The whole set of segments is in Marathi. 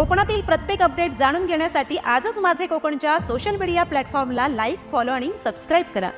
कोकणातील प्रत्येक अपडेट जाणून घेण्यासाठी आजच माझे कोकणच्या सोशल मीडिया प्लॅटफॉर्मला लाईक फॉलो आणि सबस्क्राईब करा.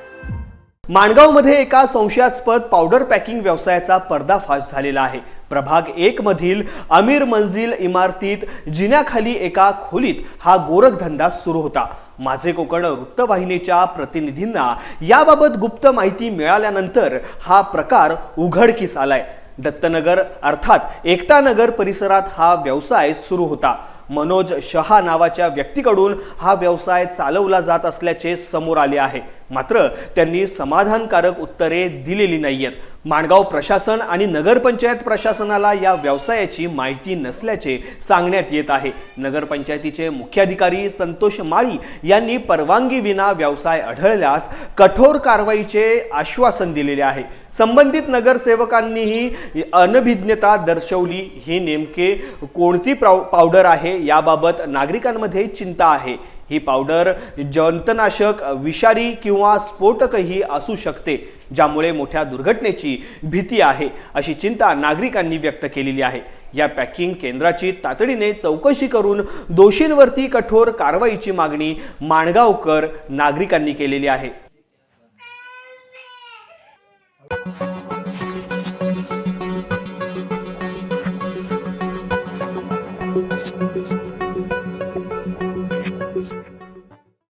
माणगावमध्ये एका संशयास्पद पावडर पॅकिंग व्यवसायाचा पर्दाफाश झालेला आहे. प्रभाग एक मधील अमीर मंजिल इमारतीत जिन्याखाली एका खोलीत हा गोरखधंदा सुरू होता. माझे कोकण वृत्तवाहिनीच्या प्रतिनिधींना याबाबत गुप्त माहिती मिळाल्यानंतर हा प्रकार उघडकीस आलाय. दत्तनगर अर्थात एकतानगर परिसरात हा व्यवसाय सुरू होता. मनोज शहा नावाच्या व्यक्तीकडून हा व्यवसाय चालवला जात असल्याचे समोर आले आहे. मात्र त्यांनी समाधानकारक उत्तरे दिलेली नाही आहेत माणगाव प्रशासन आणि नगरपंचायत प्रशासनाला या व्यवसायाची माहिती नसल्याचे सांगण्यात येत आहे. नगरपंचायतीचे मुख्याधिकारी संतोष माळी यांनी परवानगी विना व्यवसाय आढळल्यास कठोर कारवाईचे आश्वासन दिलेले आहे. संबंधित नगरसेवकांनीही अनभिज्ञता दर्शवली. ही नेमके कोणती प्राव- पावडर आहे याबाबत नागरिकांमध्ये चिंता आहे. ही पावडर जंतनाशक विषारी किंवा स्फोटकही असू शकते ज्यामुळे मोठ्या दुर्घटनेची भीती आहे अशी चिंता नागरिकांनी व्यक्त केलेली आहे या पॅकिंग केंद्राची तातडीने चौकशी करून दोषींवरती कठोर कारवाईची मागणी माणगावकर नागरिकांनी केलेली आहे